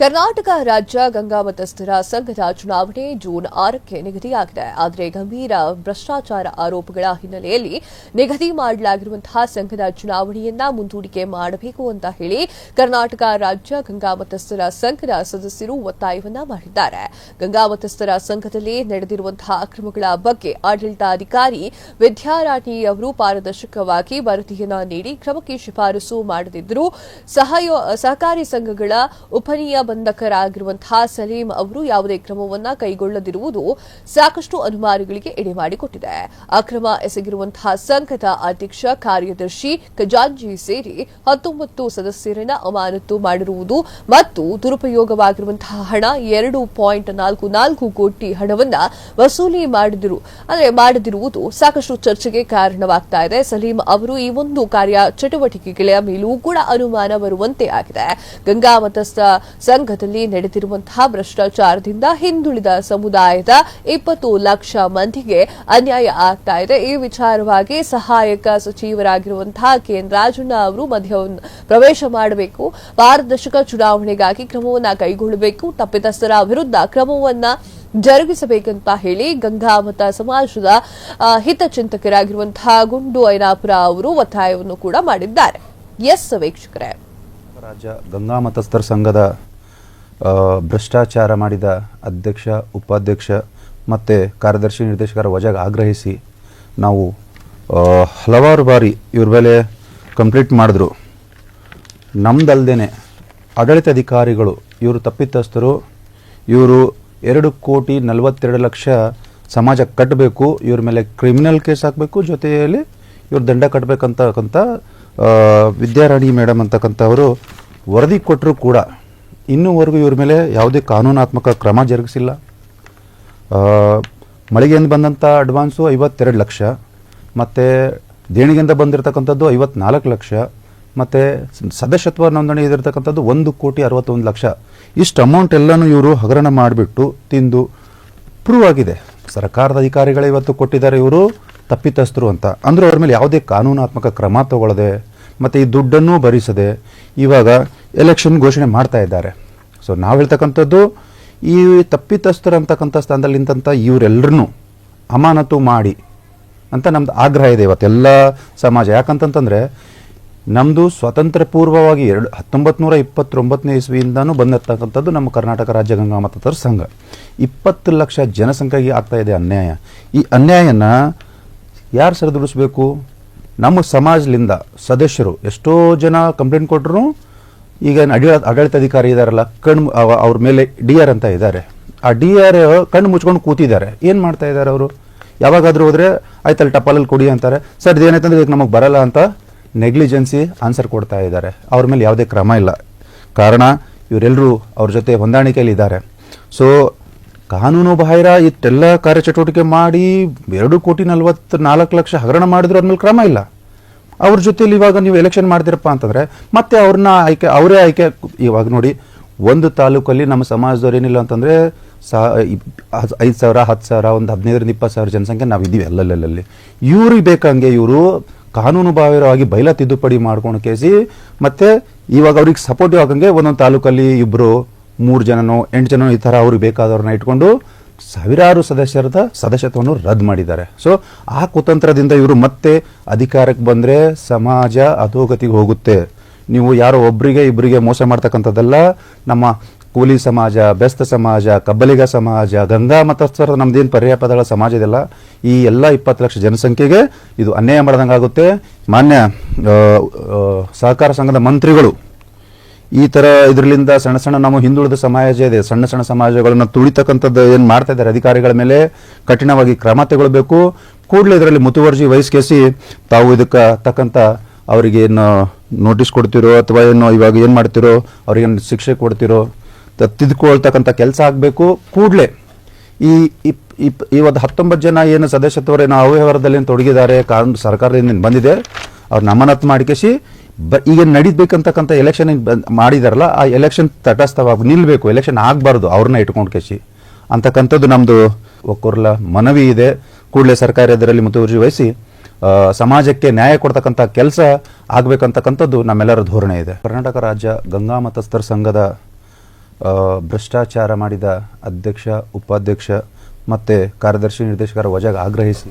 ಕರ್ನಾಟಕ ರಾಜ್ಯ ಗಂಗಾಮತಸ್ಥರ ಸಂಘದ ಚುನಾವಣೆ ಜೂನ್ ಆರಕ್ಕೆ ನಿಗದಿಯಾಗಿದೆ. ಆದರೆ ಗಂಭೀರ ಭ್ರಷ್ಟಾಚಾರ ಆರೋಪಗಳ ಹಿನ್ನೆಲೆಯಲ್ಲಿ ನಿಗದಿ ಮಾಡಲಾಗಿರುವಂತಹ ಸಂಘದ ಚುನಾವಣೆಯನ್ನ ಮುಂದೂಡಿಕೆ ಮಾಡಬೇಕು ಅಂತ ಹೇಳಿ ಕರ್ನಾಟಕ ರಾಜ್ಯ ಗಂಗಾಮತಸ್ಥರ ಸಂಘದ ಸದಸ್ಯರು ಒತ್ತಾಯವನ್ನ ಮಾಡಿದ್ದಾರೆ. ಗಂಗಾಮತಸ್ಥರ ಸಂಘದಲ್ಲಿ ನಡೆದಿರುವಂತಹ ಅಕ್ರಮಗಳ ಬಗ್ಗೆ ಆಡಳಿತಾಧಿಕಾರಿ ವಿದ್ಯಾರಾಣಿ ಅವರು ಪಾರದರ್ಶಕವಾಗಿ ವರದಿಯನ್ನ ನೀಡಿ ಕ್ರಮಕ್ಕೆ ಶಿಫಾರಸು ಮಾಡದಿದ್ದರೂ ಸಹಕಾರಿ ಸಂಘಗಳ ಉಪನಿಯಬಂಧಕರಾಗಿರುವಂತಹ ಸಲೀಂ ಅವರು ಯಾವುದೇ ಕ್ರಮವನ್ನ ಕೈಗೊಳ್ಳದಿರುವುದು ಸಾಕಷ್ಟು ಅನುಮಾನಗಳಿಗೆ ಎಡೆಮಾಡಿಕೊಟ್ಟಿದೆ ಅಕ್ರಮ ಎಸಗಿರುವಂತಹ ಸಂಘದ ಅಧ್ಯಕ್ಷ, ಕಾರ್ಯದರ್ಶಿ ಖಜಾಂಜಿ ಸೇರಿ ಹತ್ತೊಂಬತ್ತು ಸದಸ್ಯರನ್ನ ಅಮಾನತು ಮಾಡಿರುವುದು ಮತ್ತು ದುರುಪಯೋಗವಾಗಿರುವಂತಹ ಹಣ ಎರಡು ಪಾಯಿಂಟ್ ನಾಲ್ಕು ನಾಲ್ಕು ಕೋಟಿ ಹಣವನ್ನ ವಸೂಲಿ ಮಾಡದಿರುವುದು ಸಾಕಷ್ಟು ಚರ್ಚೆಗೆ ಕಾರಣವಾಗ್ತಾ ಇದೆ. ಸಲೀಂ ಅವರು ಈ ಒಂದು ಕಾರ್ಯ ಚಟುವಟಿಕೆಗಳ ಮೇಲೂ ಕೂಡ ಅನುಮಾನ ಬರುವಂತೆ ಆಗಿದೆ. ಗಂಗಾಮತಸ್ಥ ಸಂಘದಲ್ಲಿ ನಡೆದಿರುವಂತಹ ಭ್ರಷ್ಟಾಚಾರದಿಂದ ಹಿಂದುಳಿದ ಸಮುದಾಯದ ಇಪ್ಪತ್ತು ಲಕ್ಷ ಮಂದಿಗೆ ಅನ್ಯಾಯ ಆಗ್ತಾ ಇದೆ. ಈ ವಿಚಾರವಾಗಿ ಸಹಾಯಕ ಸಚಿವರಾಗಿರುವಂತಹ ಕೆಎನ್ ರಾಜಣ್ಣ ಅವರು ಮಧ್ಯ ಪ್ರವೇಶ ಮಾಡಬೇಕು. ಪಾರದರ್ಶಕ ಚುನಾವಣೆಗಾಗಿ ಕ್ರಮವನ್ನ ಕೈಗೊಳ್ಳಬೇಕು. ತಪ್ಪಿತಸ್ಥರ ವಿರುದ್ಧ ಕ್ರಮವನ್ನ ಜರುಗಿಸಬೇಕಂತ ಹೇಳಿ ಗಂಗಾಮತ ಸಮಾಜದ ಹಿತಚಿಂತಕರಾಗಿರುವಂತಹ ಗುಂಡು ಐನಾಪುರ ಅವರು ಒತ್ತಾಯವನ್ನು ಕೂಡ ಮಾಡಿದ್ದಾರೆ. ಎಸ್, ವೀಕ್ಷಕರೇ. ರಾಜ್ಯ ಗಂಗಾ ಮತಸ್ಥರ ಸಂಘದ ಭ್ರಷ್ಟಾಚಾರ ಮಾಡಿದ ಅಧ್ಯಕ್ಷ, ಉಪಾಧ್ಯಕ್ಷ ಮತ್ತು ಕಾರ್ಯದರ್ಶಿ ನಿರ್ದೇಶಕರ ವಜಾಗ ಆಗ್ರಹಿಸಿ ನಾವು ಹಲವಾರು ಬಾರಿ ಇವ್ರ ಮೇಲೆ ಕಂಪ್ಲೀಟ್ ಮಾಡಿದ್ರು. ನಮ್ದಲ್ದೇ ಆಡಳಿತ ಅಧಿಕಾರಿಗಳು ಇವರು ತಪ್ಪಿತಸ್ಥರು, ಇವರು ಎರಡು ಕೋಟಿ ನಲವತ್ತೆರಡು ಲಕ್ಷ ಸಮಾಜ ಕಟ್ಟಬೇಕು ಇವ್ರ ಮೇಲೆ ಕ್ರಿಮಿನಲ್ ಕೇಸ್ ಹಾಕಬೇಕು, ಜೊತೆಯಲ್ಲಿ ಇವ್ರು ದಂಡ ಕಟ್ಟಬೇಕಂತಕ್ಕಂಥ ವಿದ್ಯಾರಾಣಿ ಮೇಡಮ್ ಅಂತಕ್ಕಂಥವರು ವರದಿ ಕೊಟ್ಟರು ಕೂಡ. ಇನ್ನೂವರೆಗೂ ಇವ್ರ ಮೇಲೆ ಯಾವುದೇ ಕಾನೂನಾತ್ಮಕ ಕ್ರಮ ಜರುಗಿಸಿಲ್ಲ. ಮಳಿಗೆಯಿಂದ ಬಂದಂಥ ಅಡ್ವಾನ್ಸು ಐವತ್ತೆರಡು ಲಕ್ಷ, ಮತ್ತು ದೇಣಿಗೆಯಿಂದ ಬಂದಿರತಕ್ಕಂಥದ್ದು ಐವತ್ನಾಲ್ಕು ಲಕ್ಷ, ಮತ್ತು ಸದಸ್ಯತ್ವ ನೋಂದಣಿ ಇದಿರ್ತಕ್ಕಂಥದ್ದು ಒಂದು ಕೋಟಿ ಅರವತ್ತೊಂದು ಲಕ್ಷ. ಇಷ್ಟು ಅಮೌಂಟ್ ಎಲ್ಲನೂ ಇವರು ಹಗರಣ ಮಾಡಿಬಿಟ್ಟು ತಿಂದು ಪ್ರೂವ್ ಆಗಿದೆ. ಸರ್ಕಾರದ ಅಧಿಕಾರಿಗಳೇ ಇವತ್ತು ಕೊಟ್ಟಿದ್ದಾರೆ ಇವರು ತಪ್ಪಿತಸ್ಥರು ಅಂತ. ಅಂದರೆ ಅವ್ರ ಮೇಲೆ ಯಾವುದೇ ಕಾನೂನಾತ್ಮಕ ಕ್ರಮ ತಗೊಳ್ಳದೆ, ಮತ್ತು ಈ ದುಡ್ಡನ್ನು ಭರಿಸದೆ, ಇವಾಗ ಎಲೆಕ್ಷನ್ ಘೋಷಣೆ ಮಾಡ್ತಾ ಇದ್ದಾರೆ. ಸೊ ನಾವು ಹೇಳ್ತಕ್ಕಂಥದ್ದು, ಈ ತಪ್ಪಿತಸ್ಥರು ಅಂತಕ್ಕಂಥ ಸ್ಥಾನದಲ್ಲಿ ನಿಂತಂಥ ಇವರೆಲ್ಲರೂ ಅಮಾನತು ಮಾಡಿ ಅಂತ ನಮ್ದು ಆಗ್ರಹ ಇದೆ ಇವತ್ತೆಲ್ಲ ಸಮಾಜ. ಯಾಕಂತಂತಂದರೆ ನಮ್ಮದು ಸ್ವತಂತ್ರ ಪೂರ್ವವಾಗಿ ಎರಡು ಹತ್ತೊಂಬತ್ತು ನೂರ ಇಪ್ಪತ್ತೊಂಬತ್ತನೇ ಇಸ್ವಿಯಿಂದನೂ ಬಂದಿರ್ತಕ್ಕಂಥದ್ದು ನಮ್ಮ ಕರ್ನಾಟಕ ರಾಜ್ಯ ಗಂಗಾ ಮತದಾರ ಸಂಘ. ಇಪ್ಪತ್ತು ಲಕ್ಷ ಜನಸಂಖ್ಯೆಗೆ ಆಗ್ತಾ ಇದೆ ಅನ್ಯಾಯ. ಈ ಅನ್ಯಾಯನ ಯಾರು ಸರಿದುಡಿಸ್ಬೇಕು? ನಮ್ಮ ಸಮಾಜದಿಂದ ಸದಸ್ಯರು ಎಷ್ಟೋ ಜನ ಕಂಪ್ಲೇಂಟ್ ಕೊಟ್ಟರು ಈಗ ಏನ್ ಅಡಿ ಆಡಳಿತಾಧಿಕಾರಿ ಇದಾರಲ್ಲ, ಕಣ್ಣು ಅವ- ಅವ್ರ ಮೇಲೆ ಡಿ ಆರ್ ಅಂತ ಇದ್ದಾರೆ ಆ ಡಿ ಆರ್ ಕಣ್ಣು ಮುಚ್ಕೊಂಡು ಕೂತಿದ್ದಾರೆ. ಏನು ಮಾಡ್ತಾ ಇದ್ದಾರೆ ಅವರು? ಯಾವಾಗಾದರೂ ಹೋದರೆ, ಆಯ್ತಲ್ಲಿ, ಟಪಾಲಲ್ಲಿ ಕೊಡಿ ಅಂತಾರೆ. ಸರ್ ಇದೇನಾಯ್ತಂದ್ರೆ ಇದಕ್ಕೆ ನಮಗೆ ಬರಲ್ಲ ಅಂತ ನೆಗ್ಲಿಜೆನ್ಸಿ ಆನ್ಸರ್ ಕೊಡ್ತಾ ಇದ್ದಾರೆ. ಅವ್ರ ಮೇಲೆ ಯಾವುದೇ ಕ್ರಮ ಇಲ್ಲ. ಕಾರಣ ಇವರೆಲ್ಲರೂ ಅವ್ರ ಜೊತೆ ಹೊಂದಾಣಿಕೆಯಲ್ಲಿ ಇದ್ದಾರೆ. ಸೊ ಕಾನೂನು ಬಾಹಿರ ಇಷ್ಟೆಲ್ಲ ಕಾರ್ಯಚಟುವಟಿಕೆ ಮಾಡಿ ಎರಡು ಕೋಟಿ ನಲವತ್ತು ನಾಲ್ಕು ಲಕ್ಷ ಹಗರಣ ಮಾಡಿದ್ರು ಅದ್ರ ಮೇಲೆ ಕ್ರಮ ಇಲ್ಲ. ಅವ್ರ ಜೊತೆಲಿ ಇವಾಗ ನೀವು ಎಲೆಕ್ಷನ್ ಮಾಡ್ತೀರಪ್ಪ ಅಂತಂದ್ರೆ ಮತ್ತೆ ಅವ್ರನ್ನ ಆಯ್ಕೆ, ಅವರೇ ಆಯ್ಕೆ ಇವಾಗ ನೋಡಿ, ಒಂದು ತಾಲೂಕಲ್ಲಿ ನಮ್ಮ ಸಮಾಜದವ್ರು ಏನಿಲ್ಲ ಅಂತಂದ್ರೆ ಸಾ ಐದು ಸಾವಿರ ಹತ್ತು ಸಾವಿರ, ಒಂದು ಹದಿನೈದರಿಂದ ಇಪ್ಪತ್ತು ಸಾವಿರ ಜನಸಂಖ್ಯೆ ನಾವು ಇದ್ದೀವಿ ಅಲ್ಲಲ್ಲಲ್ಲಿ ಇವ್ರಿಗೆ ಬೇಕಂಗೆ ಇವರು ಕಾನೂನು ಬಾಹಿರವಾಗಿ ಬೈಲ ತಿದ್ದುಪಡಿ ಮಾಡ್ಕೊಂಡು ಕೇಸಿ ಮತ್ತೆ ಇವಾಗ ಅವ್ರಿಗೆ ಸಪೋರ್ಟಿವ್ ಆಗಂಗೆ ಒಂದೊಂದು ತಾಲೂಕಲ್ಲಿ ಇಬ್ಬರು ಮೂರು ಜನನೋ, ಎಂಟು ಜನನೋ ಈ ಥರ ಅವ್ರಿಗೆ ಬೇಕಾದವ್ರನ್ನ ಇಟ್ಕೊಂಡು ಸಾವಿರಾರು ಸದಸ್ಯರದ ಸದಸ್ಯತ್ವವನ್ನು ರದ್ದು ಮಾಡಿದ್ದಾರೆ. ಸೊ ಆ ಕುತಂತ್ರದಿಂದ ಇವರು ಮತ್ತೆ ಅಧಿಕಾರಕ್ಕೆ ಬಂದರೆ ಸಮಾಜ ಅಧೋಗತಿಗೆ ಹೋಗುತ್ತೆ. ನೀವು ಯಾರೋ ಒಬ್ಬರಿಗೆ ಇಬ್ಬರಿಗೆ ಮೋಸ ಮಾಡ್ತಕ್ಕಂಥದ್ದೆಲ್ಲ ನಮ್ಮ ಕೂಲಿ ಸಮಾಜ ಬೆಸ್ತ ಸಮಾಜ ಕಬ್ಬಲಿಗ ಸಮಾಜ ಗಂಗಾ ಮತಸ್ಥರ ನಮ್ದೇನು ಪರ್ಯಾಯ ಪದಗಳ ಸಮಾಜ ಇದೆಲ್ಲ ಈ ಎಲ್ಲ ಇಪ್ಪತ್ತು ಲಕ್ಷ ಜನಸಂಖ್ಯೆಗೆ ಇದು ಅನ್ಯಾಯ ಮಾಡ್ದಂಗಾಗುತ್ತೆ. ಮಾನ್ಯ ಆ, ಆ, ಸಹಕಾರ ಸಂಘದ ಮಂತ್ರಿಗಳು ಈ ತರ ಇದರಲ್ಲಿಂದ ಸಣ್ಣ ಸಣ್ಣ ನಮ್ಮ ಹಿಂದುಳಿದ ಸಮಾಜ ಇದೆ, ಸಣ್ಣ ಸಣ್ಣ ಸಮಾಜಗಳನ್ನು ತುಳಿತಕ್ಕಂಥದ್ದು ಏನು ಮಾಡ್ತಾ ಇದ್ದಾರೆ ಅಧಿಕಾರಿಗಳ ಮೇಲೆ, ಕಠಿಣವಾಗಿ ಕ್ರಮ ತಗೊಳ್ಬೇಕು. ಕೂಡಲೇ ಇದರಲ್ಲಿ ಮುತುವರ್ಜಿ ವಹಿಸ್ಕೇಸಿ ತಾವು ಇದಕ್ಕೆ ತಕ್ಕಂಥ ಅವರಿಗೆ ಏನು ನೋಟಿಸ್ ಕೊಡ್ತಿರೋ ಅಥವಾ ಏನು ಇವಾಗ ಏನು ಮಾಡ್ತಿರೋ, ಅವ್ರಿಗೆ ಶಿಕ್ಷೆ ಕೊಡ್ತಿರೋ ತಿದ್ಕೊಳ್ತಕ್ಕಂಥ ಕೆಲಸ ಆಗಬೇಕು. ಕೂಡಲೇ ಈ ಇವತ್ತು ಹತ್ತೊಂಬತ್ತು ಜನ ಏನು ಸದಸ್ಯತ್ವರೇನು ಅವ್ಯವಹಾರದಲ್ಲಿ ತೊಡಗಿದ್ದಾರೆ ಕಾನೂನು ಸರ್ಕಾರದಿಂದ ಬಂದಿದೆ ಅವ್ರನ್ನ ಅಮಾನತ್ ಮಾಡಿಕೇಸಿ ಬ ಈಗ ನಡೀಬೇಕಂತಕ್ಕಂಥ ಎಲೆಕ್ಷನ್ ಮಾಡಿದಾರಲ್ಲ, ಆ ಎಲೆಕ್ಷನ್ ತಟಸ್ಥವಾಗಿ ನಿಲ್ಲಬೇಕು ಎಲೆಕ್ಷನ್ ಆಗಬಾರ್ದು ಅವ್ರನ್ನ ಇಟ್ಕೊಂಡು ಕೆಶಿ ಅಂತಕ್ಕಂಥದ್ದು ನಮ್ಮದು ಒಕ್ಕೂರ್ಲ ಮನವಿ ಇದೆ. ಕೂಡಲೇ ಸರ್ಕಾರ ಇದರಲ್ಲಿ ಮುತುವರ್ಜಿ ವಹಿಸಿ ಸಮಾಜಕ್ಕೆ ನ್ಯಾಯ ಕೊಡ್ತಕ್ಕಂಥ ಕೆಲಸ ಆಗ್ಬೇಕಂತಕ್ಕಂಥದ್ದು ನಮ್ಮೆಲ್ಲರ ಧೋರಣೆ ಇದೆ. ಕರ್ನಾಟಕ ರಾಜ್ಯ ಗಂಗಾ ಮತಸ್ಥರ ಸಂಘದ ಭ್ರಷ್ಟಾಚಾರ ಮಾಡಿದ ಅಧ್ಯಕ್ಷ, ಉಪಾಧ್ಯಕ್ಷ ಮತ್ತು ಕಾರ್ಯದರ್ಶಿ ನಿರ್ದೇಶಕರ ವಜಾಗ ಆಗ್ರಹಿಸಿ.